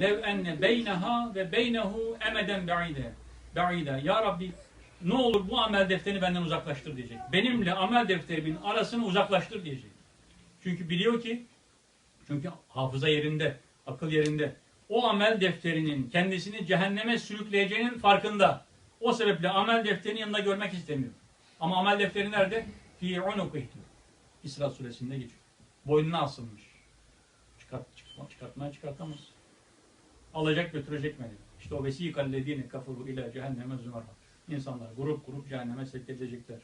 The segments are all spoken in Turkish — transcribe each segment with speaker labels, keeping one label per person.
Speaker 1: lev enne beyneha ve beynehu emeden ba'ide. Ba'ide. Ya Rabbi ne olur bu amel defterini benden uzaklaştır diyecek. Benimle amel defterimin arasını uzaklaştır diyecek. Çünkü biliyor ki çünkü hafıza yerinde, akıl yerinde. O amel defterinin kendisini cehenneme sürükleyeceğinin farkında. O sebeple amel defterini yanında görmek istemiyor. Ama amel defteri nerede? Fi unukih diyor. İsra suresinde geçiyor. Boynuna asılmış. Çıkart, çıkma, çıkartmaya çıkartamaz. Alacak götürecek beni. İşte o vesikallezine kafuru ile cehenneme zümara. İnsanlar grup grup cehenneme sevk edilecekler.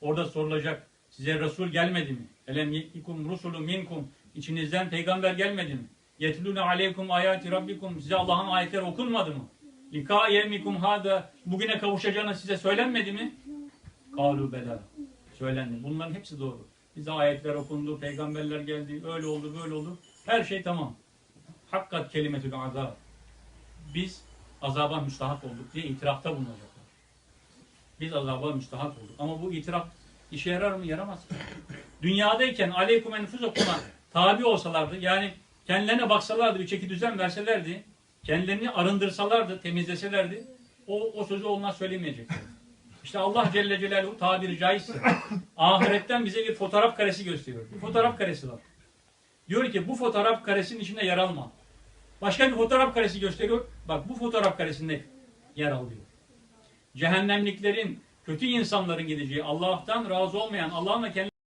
Speaker 1: Orada sorulacak. Size Resul gelmedi mi? Elem yetikum rusulun minkum. İçinizden peygamber gelmedi mi? Yetlûne aleykum ayati rabbikum. Size Allah'ın ayetleri okunmadı mı? Lika yevmikum hada. Bugüne kavuşacağını size söylenmedi mi? Kalu bela. Söylendi. Bunların hepsi doğru. Bize ayetler okundu, peygamberler geldi, öyle oldu, böyle oldu. Her şey tamam. Hakkat kelimetül azab. Biz azaba müstahak olduk diye itirafta bulunacaklar. Biz azaba müstahak olduk. Ama bu itiraf işe yarar mı? Yaramaz. Dünyadayken aleykum enfusakum'a tabi olsalardı, yani kendilerine baksalardı, bir çeki düzen verselerdi, kendilerini arındırsalardı, temizleselerdi, o, o sözü onlar söylemeyecekler. İşte Allah Celle Celaluhu tabiri caizse ahiretten bize bir fotoğraf karesi gösteriyor. Bir fotoğraf karesi var. Diyor ki bu fotoğraf karesinin içinde yer alma. Başka bir fotoğraf karesi gösteriyor. Bak bu fotoğraf karesinde yer alıyor. Cehennemliklerin, kötü insanların gideceği, Allah'tan razı olmayan, Allah'ın da kendi